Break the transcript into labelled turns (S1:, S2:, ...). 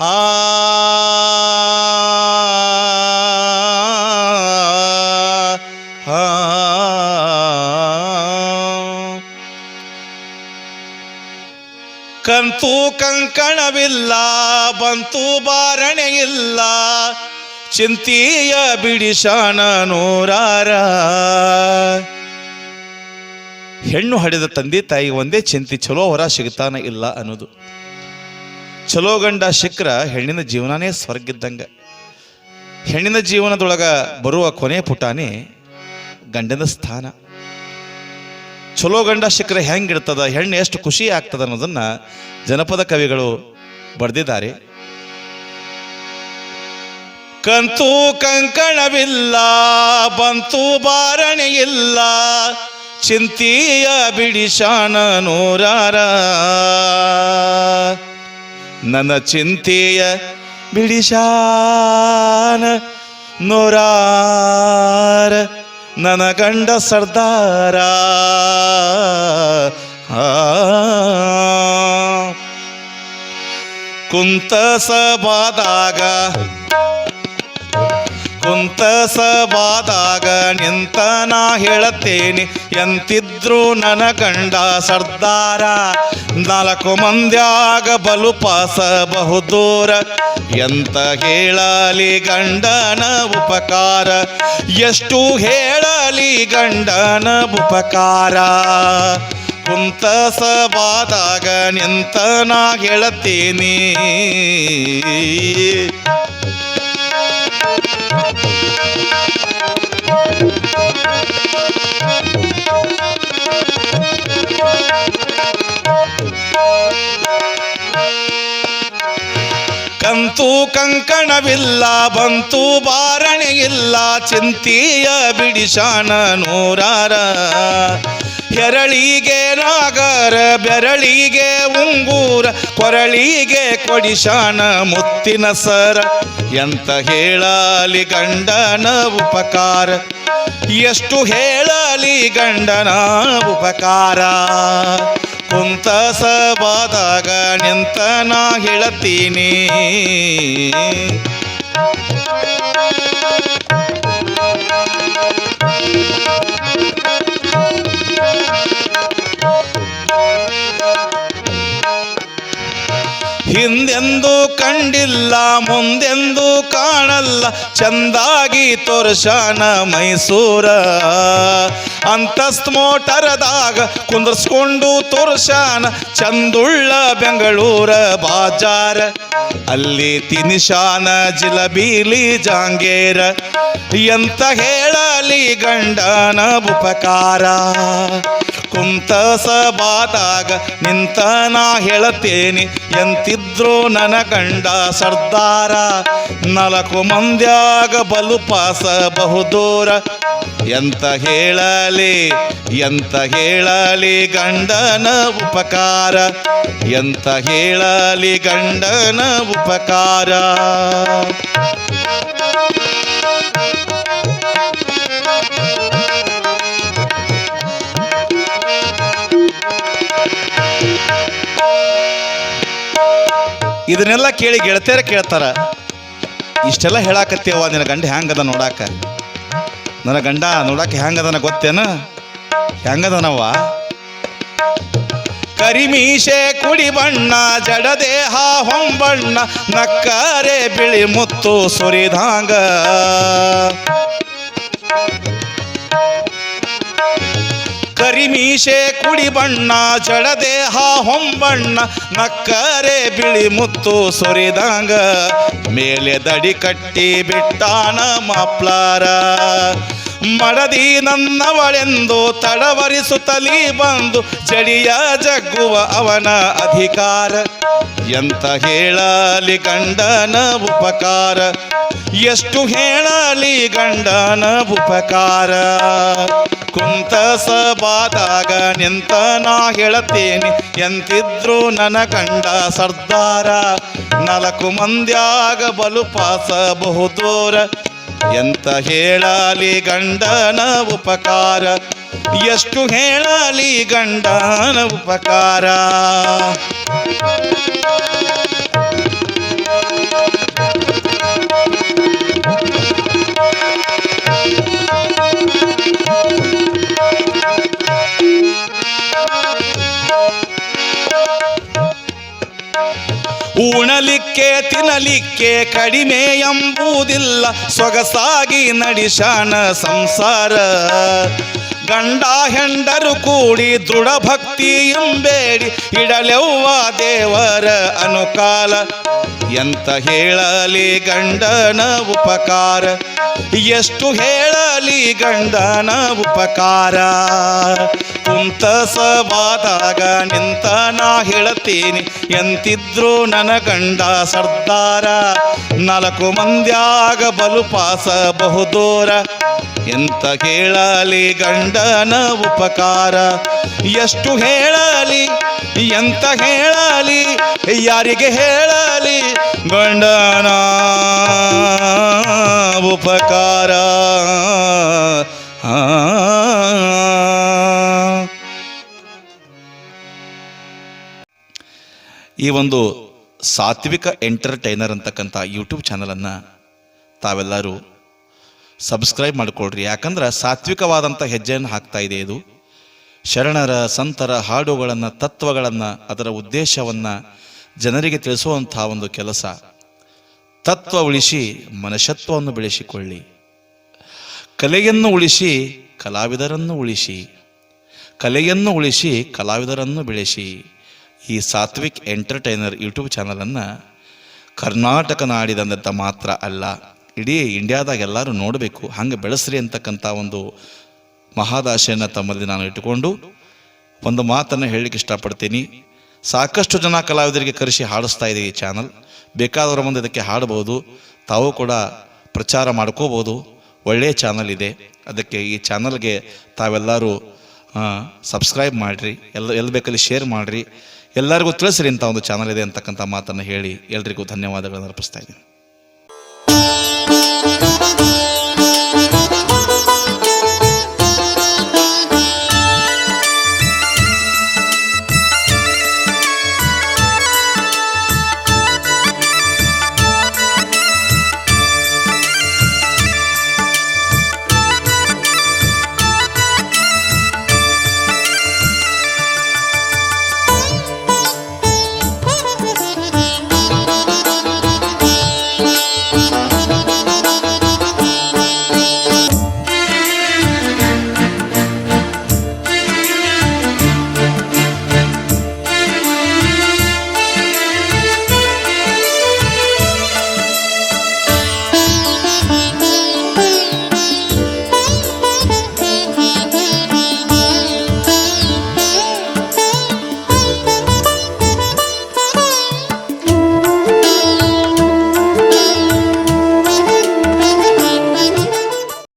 S1: ಆ. ಕಂತು ಕಂಕಣವಿಲ್ಲ, ಬಂತು ಬಾರಣೆ ಇಲ್ಲ ಚಿಂತಿಯ ಬಿಡಿಶಾನ ನೂರಾರ ಹೆಣ್ಣು ಹಡಿದ ತಂದೆ ತಾಯಿಗೆ ಒಂದೇ ಚಿಂತೆ, ಚಲೋ ಹೊರ ಸಿಗ್ತಾನ ಇಲ್ಲ ಅನ್ನೋದು ಚಲೋ ಗಂಡ ಶಿಖ್ರ ಹೆಣ್ಣಿನ ಜೀವನನೇ ಸ್ವರ್ಗಿದ್ದಂಗ. ಹೆಣ್ಣಿನ ಜೀವನದೊಳಗ ಬರುವ ಕೊನೆ ಪುಟಾನೇ ಗಂಡನ ಸ್ಥಾನ. ಚಲೋ ಗಂಡ ಶಿಖ್ರ ಹೆಂಗಿಡ್ತದ ಹೆಣ್ಣು ಎಷ್ಟು ಖುಷಿ ಆಗ್ತದ ಅನ್ನೋದನ್ನ ಜನಪದ ಕವಿಗಳು ಬರೆದಿದ್ದಾರೆ. ಕಂತು ಕಂಕಣವಿಲ್ಲ, ಬಂತು ಬಾರಣೆ ಇಲ್ಲ ಚಿಂತಿಯ ಬಿಡಿಶಾನ ನೂರಾರ ನನ್ನ ಚಿಂತೆಯ ಬಿಡಿಶಾನ ನೂರಾರ ನನ್ನ ಗಂಡ ಸರ್ದಾರ. ಕುಂತ ಸಬಾದಾಗ ಕುಂತ ಸಬಾದಾಗ ನಿಂತ ನಾ ಹೇಳತ್ತೇನೆ, ಎಂತಿದ್ರು ನನ್ನ ಗಂಡ ಸರ್ದಾರ. ನಾಲ್ಕು ಮಂದ್ಯಾಗ ಬಲು ಪಾಸ ಬಹುದೂರ ಎಂತ ಹೇಳಲಿ ಗಂಡನ ಉಪಕಾರ? ಎಷ್ಟು ಹೇಳಲಿ ಗಂಡನ ಉಪಕಾರ? ಕುಂತ ಸಬಾದಾಗ ನಿಂತ ನಾ ಹೇಳತ್ತೇನೆ. ಕಂತು ಕಂಕಣವಿಲ್ಲ, ಬಂತು ಬಾರಣೆ ಇಲ್ಲ ಚಿಂತಿಯ ಬಿಡಿಶಾನ ನೂರಾರ. ಹೆರಳಿಗೆ ನಾಗರ ಬೆರಳಿಗೆ ಉಂಗೂರ, ಕೊರಳಿಗೆ ಕೊಡಿಶಾನ ಮುತ್ತಿನ ಸರ. ಎಂತ ಹೇಳಲಿ ಗಂಡನ ಉಪಕಾರ? ಎಷ್ಟು ಹೇಳಲಿ ಗಂಡನ ಉಪಕಾರ? ಕುಂತ ಸಬಾದಾಗ ನಿಂತ ನಾ ಹೇಳತ್ತೀನಿ. ಹಿಂದೆಂದೂ ಕಂಡಿಲ್ಲ ಮುಂದೆಂದೂ ಕಾಣಲ್ಲ ಚಂದಾಗಿ ತೋರ್ಸಾನ ಮೈಸೂರ. ಅಂತಸ್ತ್ ಮೋಟರದಾಗ ಕುಂದರ್ಸ್ಕೊಂಡು ತೋರ್ಸಾನ ಚಂದುಳ್ಳ ಬೆಂಗಳೂರ ಬಾಜಾರ. ಅಲ್ಲಿ ತಿನಿಶಾನ ಜಿಲಬೀಲಿ ಜಾಂಗೇರ, ಎಂತ ಹೇಳಲಿ ಗಂಡನ ಉಪಕಾರ. ಕುಂತ ಸಬಾದಾಗ ನಿಂತ ನಾ ಹೇಳತೇನೆ, ಎಂತಿದ್ರು ನನ್ನ ಗಂಡ ಸರ್ದಾರ. ನಾಲ್ಕು ಮಂದ್ಯಾಗ ಬಲು ಪಾಸ ಬಹುದೂರ ಎಂತ ಹೇಳಲಿ ಎಂತ ಹೇಳಲಿ ಗಂಡನ ಉಪಕಾರ. ಎಂತ ಹೇಳಲಿ ಗಂಡನ ಉಪಕಾರ. ಇದನ್ನೆಲ್ಲ ಕೇಳಿ ಗೆಳತಿಯರ ಕೇಳ್ತಾರ, ಇಷ್ಟೆಲ್ಲ ಹೇಳಾಕತ್ತೀವ ನಿನ್ನ ಗಂಡ ಹೆಂಗದ ನೋಡಾಕ? ನನ್ನ ಗಂಡ ನೋಡಾಕ ಹೆಂಗದನ ಗೊತ್ತೇನ? ಹೆಂಗದನವ್ವ ಕರಿಮೀಸೆ ಕುಡಿ ಬಣ್ಣ, ಜಡದೇಹ ಹೊಂಬಣ್ಣ, ನಕ್ಕರೆ ಬಿಳಿ ಮುತ್ತು ಸುರಿದಾಂಗ. ಕರಿಮೀಶೆ ಕುಡಿ ಬಣ್ಣ, ಜಡದೇಹ ಹೊಂಬಣ್ಣ, ನಕ್ಕರೆ ಬಿಳಿ ಮುತ್ತು ಸುರಿದಂಗ. ಮೇಲೆ ದಡಿ ಕಟ್ಟಿ ಬಿಟ್ಟಾನ ಮಾಪ್ಲಾರ. ಮಡದಿ ನನ್ನವಳೆಂದು ತಡವರಿಸುತ್ತಲೀ ಬಂದು ಚಳಿಯ ಜಗ್ಗುವ ಅವನ ಅಧಿಕಾರ. ಎಂತ ಹೇಳಲಿ ಗಂಡನ ಉಪಕಾರ? ಎಷ್ಟು ಹೇಳಲಿ ಗಂಡನ ಉಪಕಾರ? ಕುಂತ ಸಬಾದಾಗ ನಿಂತ ನಾ ಹೇಳತೇನೆ ಎಂತಿದ್ರು ನನ ಕಂಡ ಸರ್ದಾರ. ನಾಲ್ಕು ಮಂದ್ಯಾಗ ಬಲು ಪಾಸ ಬಹುದೂರ ಎಂತ ಹೇಳಲಿ ಗಂಡನ ಉಪಕಾರ? ಎಷ್ಟು ಹೇಳಲಿ ಗಂಡನ ಉಪಕಾರ? ಉಣಲಿಕ್ಕೆ, ತಿನ್ನಲಿಕ್ಕೆ ಕಡಿಮೆ ಎಂಬುದಿಲ್ಲ. ಸೊಗಸಾಗಿ ನಡಿಶಾನ ಸಂಸಾರ. ಗಂಡ ಹೆಂಡರು ಕೂಡಿ ದೃಢ ಭಕ್ತಿ ಎಂಬೇಡಿ. ಇಡಲೆವ್ವ ದೇವರ ಅನುಕಾಲ. ಎಂತ ಹೇಳಲಿ ಗಂಡನ ಉಪಕಾರ? ಎಷ್ಟು ಹೇಳಲಿ ಗಂಡನ ಉಪಕಾರ? ಕುಂತ ಸವಾದಾಗ ನಿಂತ ನಾ ಹೇಳ್ತೀನಿ, ಎಂತಿದ್ರು ನನ್ನ ಗಂಡ ಸರ್ದಾರ. ನಾಲ್ಕು ಮಂದ್ಯಾಗ ಬಲು ಬಹುದೂರ ಎಂತ ಹೇಳಲಿ ಗಂಡನ ಉಪಕಾರ? ಎಷ್ಟು ಹೇಳಲಿ, ಎಂತ ಹೇಳಲಿ, ಯಾರಿಗೆ ಹೇಳಲಿ? ಗಂಡನ ಉಪಕಾರ. ಈ ಒಂದು ಸಾತ್ವಿಕ ಎಂಟರ್ಟೈನರ್ ಅಂತಕ್ಕಂಥ ಯೂಟ್ಯೂಬ್ ಚಾನಲನ್ನು ತಾವೆಲ್ಲರೂ ಸಬ್ಸ್ಕ್ರೈಬ್ ಮಾಡಿಕೊಳ್ರಿ. ಯಾಕಂದ್ರೆ ಸಾತ್ವಿಕವಾದಂಥ ಹೆಜ್ಜೆಯನ್ನು ಹಾಕ್ತಾ ಇದೆ ಇದು. ಶರಣರ, ಸಂತರ ಹಾಡುಗಳನ್ನು, ತತ್ವಗಳನ್ನು, ಅದರ ಉದ್ದೇಶವನ್ನು ಜನರಿಗೆ ತಿಳಿಸುವಂಥ ಒಂದು ಕೆಲಸ, ತತ್ವ ಉಳಿಸಿ ಮನುಷ್ಯತ್ವವನ್ನು ಬೆಳೆಸಿಕೊಳ್ಳಿ. ಕಲೆಯನ್ನು ಉಳಿಸಿ ಕಲಾವಿದರನ್ನು ಉಳಿಸಿ. ಕಲೆಯನ್ನು ಉಳಿಸಿ ಕಲಾವಿದರನ್ನು ಬೆಳೆಸಿ. ಈ ಸಾತ್ವಿಕ್ ಎಂಟರ್ಟೈನರ್ ಯೂಟ್ಯೂಬ್ ಚಾನಲನ್ನು ಕರ್ನಾಟಕ ನಾಡಿದಂಥ ಮಾತ್ರ ಅಲ್ಲ, ಇಡೀ ಇಂಡಿಯಾದಾಗ ಎಲ್ಲರೂ ನೋಡಬೇಕು, ಹಂಗೆ ಬೆಳೆಸ್ರಿ ಅಂತಕ್ಕಂಥ ಒಂದು ಮಹಾದಾಶೆಯನ್ನು ತಮ್ಮಲ್ಲಿ ನಾನು ಇಟ್ಟುಕೊಂಡು ಒಂದು ಮಾತನ್ನು ಹೇಳಲಿಕ್ಕೆ ಇಷ್ಟಪಡ್ತೀನಿ. ಸಾಕಷ್ಟು ಜನ ಕಲಾವಿದರಿಗೆ ಕರೆಸಿ ಹಾಡಿಸ್ತಾ ಇದೆ ಈ ಚಾನಲ್ ಬೇಕಾದವರ ಮುಂದೆ ಇದಕ್ಕೆ ಹಾಡಬಹುದು. ತಾವು ಕೂಡ ಪ್ರಚಾರ ಮಾಡ್ಕೋಬೋದು ಒಳ್ಳೆಯ ಚಾನಲ್ ಇದೆ. ಅದಕ್ಕೆ ಈ ಚಾನಲ್ಗೆ ತಾವೆಲ್ಲರೂ ಸಬ್ಸ್ಕ್ರೈಬ್ ಮಾಡಿರಿ. ಎಲ್ಲ ಎಲ್ಲಿ ಬೇಕಲ್ಲಿ ಶೇರ್ ಮಾಡಿರಿ. ಎಲ್ಲರಿಗೂ ತಿಳಿಸ್ರಿ ಇಂಥ ಒಂದು ಚಾನಲ್ ಇದೆ ಅಂತಕ್ಕಂಥ ಮಾತನ್ನು ಹೇಳಿ ಎಲ್ರಿಗೂ ಧನ್ಯವಾದಗಳನ್ನು ಅರ್ಪಿಸ್ತಾ ಇದ್ದೀನಿ.